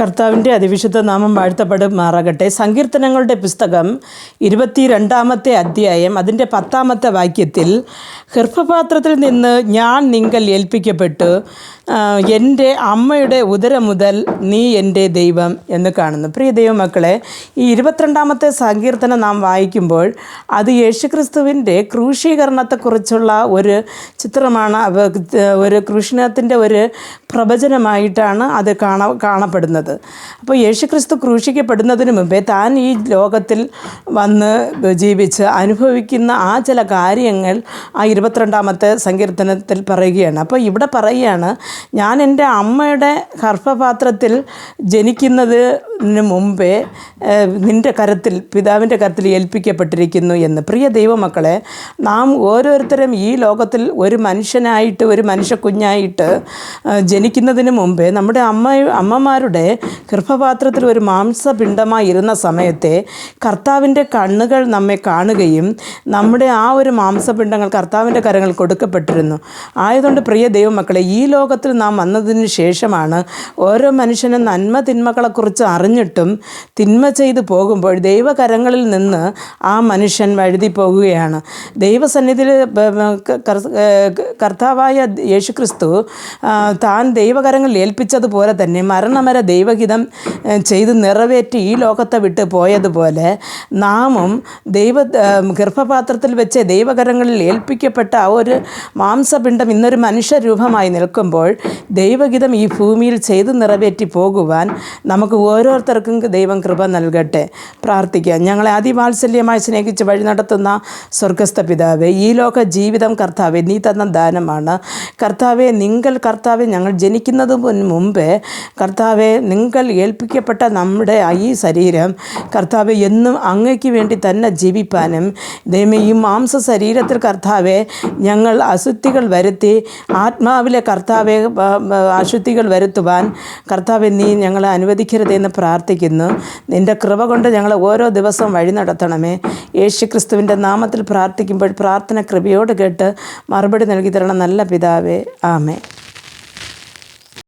കർത്താവിന്റെ അതിവിശുദ്ധ നാമം വാഴ്ത്തപ്പെടുമാറാകട്ടെ. സങ്കീർത്തനങ്ങളുടെ പുസ്തകം ഇരുപത്തിരണ്ടാമത്തെ അധ്യായം അതിന്റെ പത്താമത്തെ വാക്യത്തിൽ ഗർഭപാത്രത്തിൽ നിന്ന് ഞാൻ നിങ്കൽ ഏൽപ്പിക്കപ്പെട്ടു. എന്റെ അമ്മയുടെ ഉദരം മുതൽ നീ എന്റെ ദൈവം എന്ന് കാണുന്നു. പ്രിയ ദൈവമക്കളെ ഈ ഇരുപത്തിരണ്ടാമത്തെ സങ്കീർത്തനം നാം വായിക്കുമ്പോൾ അത് യേശുക്രിസ്തുവിന്റെ ക്രൂശീകരണത്തെക്കുറിച്ചുള്ള ഒരു ചിത്രമാണ്. ഒരു കൃഷ്ണത്തിന്റെ ഒരു പ്രവചനമായിട്ടാണ് അത് കാണ കാണപ്പെടുന്നത്. അപ്പോൾ യേശുക്രിസ്തു ക്രൂശിക്കപ്പെടുന്നതിന് മുമ്പേ താൻ ഈ ലോകത്തിൽ വന്ന് ജീവിച്ച് അനുഭവിക്കുന്ന ആ ചില കാര്യങ്ങൾ ആ ഇരുപത്തിരണ്ടാമത്തെ സങ്കീർത്തനത്തിൽ പറയുകയാണ്. അപ്പോൾ ഇവിടെ പറയുകയാണ് ഞാൻ എന്റെ അമ്മയുടെ ഗർഭപാത്രത്തിൽ ജനിക്കുന്നതിന് മുമ്പേ നിന്റെ കരത്തിൽ പിതാവിന്റെ കരത്തിൽ ഏൽപ്പിക്കപ്പെട്ടിരിക്കുന്നു എന്ന്. പ്രിയ ദൈവമക്കളെ നാം ഓരോരുത്തരും ഈ ലോകത്തിൽ ഒരു മനുഷ്യനായിട്ട് ഒരു മനുഷ്യ കുഞ്ഞായിട്ട് ജനിക്കുന്നതിന് മുമ്പേ നമ്മുടെ അമ്മ അമ്മമാരുടെ ഗർഭപാത്രത്തിൽ ഒരു മാംസപിണ്ഡമായി ഇരുന്ന സമയത്തെ കർത്താവിന്റെ കണ്ണുകൾ നമ്മെ കാണുകയും നമ്മുടെ ആ ഒരു മാംസപിണ്ഡങ്ങൾ കർത്താവിന്റെ കരങ്ങൾ കൊടുക്കപ്പെട്ടിരുന്നു. ആയതുകൊണ്ട് പ്രിയ ദൈവമക്കളെ ഈ ലോകത്തിൽ നാം വന്നതിന് ശേഷമാണ് ഓരോ മനുഷ്യനും നന്മ തിന്മകളെക്കുറിച്ച് അറിഞ്ഞിട്ടും തിന്മ ചെയ്തു പോകുമ്പോൾ ദൈവകരങ്ങളിൽ നിന്ന് ആ മനുഷ്യൻ വഴുതി പോകുകയാണ് ദൈവസന്നിധിയിൽ കർത്താവായ യേശുക്രിസ്തു ക്രിസ്തു താൻ ദൈവകരങ്ങളിൽ ഏൽപ്പിച്ചതുപോലെ തന്നെ മരണമര ദൈവഹിതം ചെയ്ത് നിറവേറ്റി ഈ ലോകത്തെ വിട്ട് പോയതുപോലെ നാമും ദൈവ ഗർഭപാത്രത്തിൽ വെച്ച് ദൈവകരങ്ങളിൽ ഏൽപ്പിക്കപ്പെട്ട ആ ഒരു മാംസപിണ്ഡം ഇന്നൊരു മനുഷ്യരൂപമായി നിൽക്കുമ്പോൾ ദൈവഹിതം ഈ ഭൂമിയിൽ ചെയ്ത് നിറവേറ്റി പോകുവാൻ നമുക്ക് ഓരോരുത്തർക്കും ദൈവം കൃപ നൽകട്ടെ. പ്രാർത്ഥിക്കാം. ഞങ്ങളെ അതിവാത്സല്യമായി സ്നേഹിച്ച് വഴി നടത്തുന്ന സ്വർഗസ്ഥ പിതാവേ ഈ ലോക ജീവിതം കർത്താവെ നീ തന്ന ദാനമാണ് കർത്താവെ നിങ്ങൾ കർത്താവെ ഞങ്ങൾ ജനിക്കുന്നത് മുമ്പേ കർത്താവെ നിങ്ങൾ ഏൽപ്പിക്കപ്പെട്ട നമ്മുടെ ഈ ശരീരം കർത്താവെ എന്നും അങ്ങയ്ക്ക് വേണ്ടി തന്നെ ജീവിപ്പാനും ദൈവം ഈ മാംസ ശരീരത്തിൽ കർത്താവെ ഞങ്ങൾ അശുദ്ധികൾ വരുത്തി ആത്മാവിലെ കർത്താവെ അശുദ്ധികൾ വരുത്തുവാൻ കർത്താവെ നീ ഞങ്ങളെ അനുവദിക്കരുതെന്ന് പ്രാർത്ഥിക്കുന്നു. നിന്റെ കൃപ കൊണ്ട് ഞങ്ങളെ ഓരോ ദിവസവും വഴി നടത്തണമേ. യേശു ക്രിസ്തുവിന്റെ നാമത്തിൽ പ്രാർത്ഥിക്കുമ്പോൾ പ്രാർത്ഥന കൃപയോട് കേട്ട് മറുപടി നൽകി തരണം നല്ല പിതാവേ. ആമേ